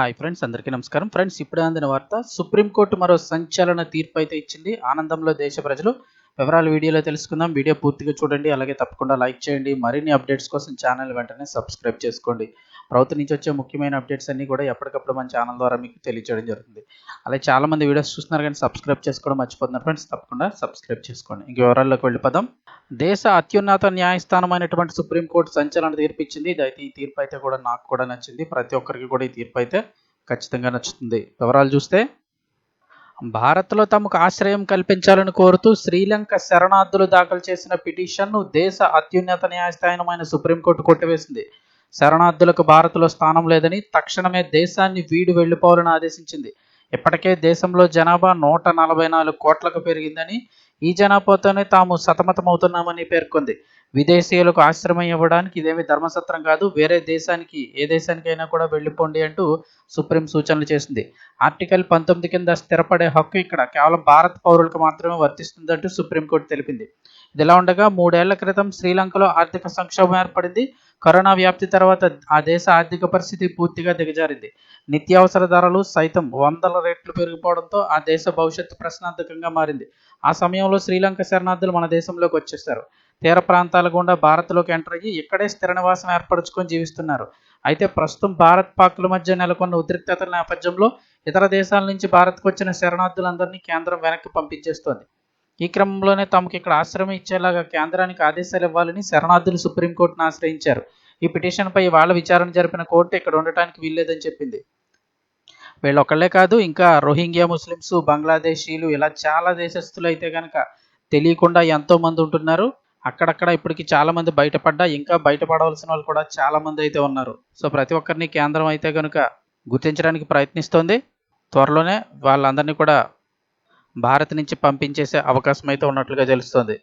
Hi friends అందరికీ నమస్కారం. Friends ఇప్పుడే అందిన వార్త సుప్రీంకోర్టు మరో సంచలన తీర్పు అయితే ఇచ్చింది. ఆనందంలో దేశ ప్రజలు వివరాలు వీడియోలో తెలుసుకుందాం. వీడియో పూర్తిగా చూడండి. అలాగే తప్పకుండా లైక్ చేయండి. మరిన్ని అప్డేట్స్ కోసం ఛానల్ వెంటనే సబ్స్క్రైబ్ చేసుకోండి. ప్రభుత్వం నుంచి వచ్చే ముఖ్యమైన అప్డేట్స్ అన్నీ కూడా ఎప్పటికప్పుడు మన ఛానల్ ద్వారా మీకు తెలియజేయడం జరుగుతుంది. అలాగే చాలా మంది వీడియోస్ చూస్తున్నారు కానీ సబ్స్క్రైబ్ చేసుకోవడం మర్చిపోతున్నారు ఫ్రెండ్స్. తప్పకుండా సబ్స్క్రైబ్ చేసుకోండి. ఇంక వివరాల్లోకి వెళ్ళిపోదాం. దేశ అత్యున్నత న్యాయస్థానమైనటువంటి సుప్రీంకోర్టు సంచలన తీర్పు ఇచ్చింది ఇది అయితే ఈ తీర్పు అయితే కూడా నాకు కూడా నచ్చింది. ప్రతి ఒక్కరికి కూడా ఈ తీర్పు అయితే ఖచ్చితంగా నచ్చుతుంది. వివరాలు చూస్తే భారత్లో తమకు ఆశ్రయం కల్పించాలని కోరుతూ శ్రీలంక శరణార్థులు దాఖలు చేసిన పిటిషన్ను దేశ అత్యున్నత న్యాయస్థానమైన సుప్రీంకోర్టు కొట్టివేసింది. శరణార్థులకు భారత్లో స్థానం లేదని తక్షణమే దేశాన్ని వీడి వెళ్ళిపోవాలని ఆదేశించింది. ఇప్పటికే దేశంలో జనాభా నూట నలభై నాలుగు కోట్లకు పెరిగిందని ఈ జనాభాతోనే తాము సతమతమవుతున్నామని పేర్కొంది. విదేశీయులకు ఆశ్రమం ఇవ్వడానికి ఇదేమి ధర్మసత్రం కాదు వేరే దేశానికి ఏ దేశానికైనా కూడా వెళ్ళిపోండి అంటూ సుప్రీం సూచనలు చేసింది. ఆర్టికల్ పంతొమ్మిది కింద స్థిరపడే హక్కు ఇక్కడ కేవలం భారత పౌరులకు మాత్రమే వర్తిస్తుందంటూ సుప్రీంకోర్టు తెలిపింది. ఇదిలా ఉండగా మూడేళ్ళ క్రితం శ్రీలంకలో ఆర్థిక సంక్షోభం ఏర్పడింది. కరోనా వ్యాప్తి తర్వాత ఆ దేశ ఆర్థిక పరిస్థితి పూర్తిగా దిగజారింది. నిత్యావసర ధరలు సైతం వందల రెట్లు పెరిగిపోవడంతో ఆ దేశ భవిష్యత్తు ప్రశ్నార్థకంగా మారింది. ఆ సమయంలో శ్రీలంక శరణార్థులు మన దేశంలోకి వచ్చేస్తారు తీర ప్రాంతాల గుండా భారత్లోకి ఎంటర్ అయ్యి ఇక్కడే స్థిర నివాసం ఏర్పరచుకొని జీవిస్తున్నారు. అయితే ప్రస్తుతం భారత్ పాక్ల మధ్య నెలకొన్న ఉద్రిక్తతల నేపథ్యంలో ఇతర దేశాల నుంచి భారత్కు వచ్చిన శరణార్థులందరినీ కేంద్రం వెనక్కి పంపించేస్తోంది. ఈ క్రమంలోనే తమకు ఇక్కడ ఆశ్రమం ఇచ్చేలాగా కేంద్రానికి ఆదేశాలు ఇవ్వాలని శరణార్థులు సుప్రీంకోర్టును ఆశ్రయించారు. ఈ పిటిషన్పై వాళ్ళ విచారణ జరిపిన కోర్టు ఇక్కడ ఉండటానికి వీల్లేదని చెప్పింది. వీళ్ళు ఒకళ్ళే కాదు ఇంకా రోహింగ్యా ముస్లిమ్స్ బంగ్లాదేశీలు ఇలా చాలా దేశస్తులు అయితే కనుక తెలియకుండా ఎంతోమంది ఉంటున్నారు. అక్కడక్కడ ఇప్పటికి చాలామంది బయటపడ్డా ఇంకా బయటపడవలసిన వాళ్ళు కూడా చాలా మంది అయితే ఉన్నారు. సో ప్రతి ఒక్కరిని కేంద్రం అయితే కనుక గుర్తించడానికి ప్రయత్నిస్తోంది. త్వరలోనే వాళ్ళందరినీ కూడా భారత్ నుంచి పంపించేసే అవకాశం అయితే ఉన్నట్లుగా తెలుస్తోంది.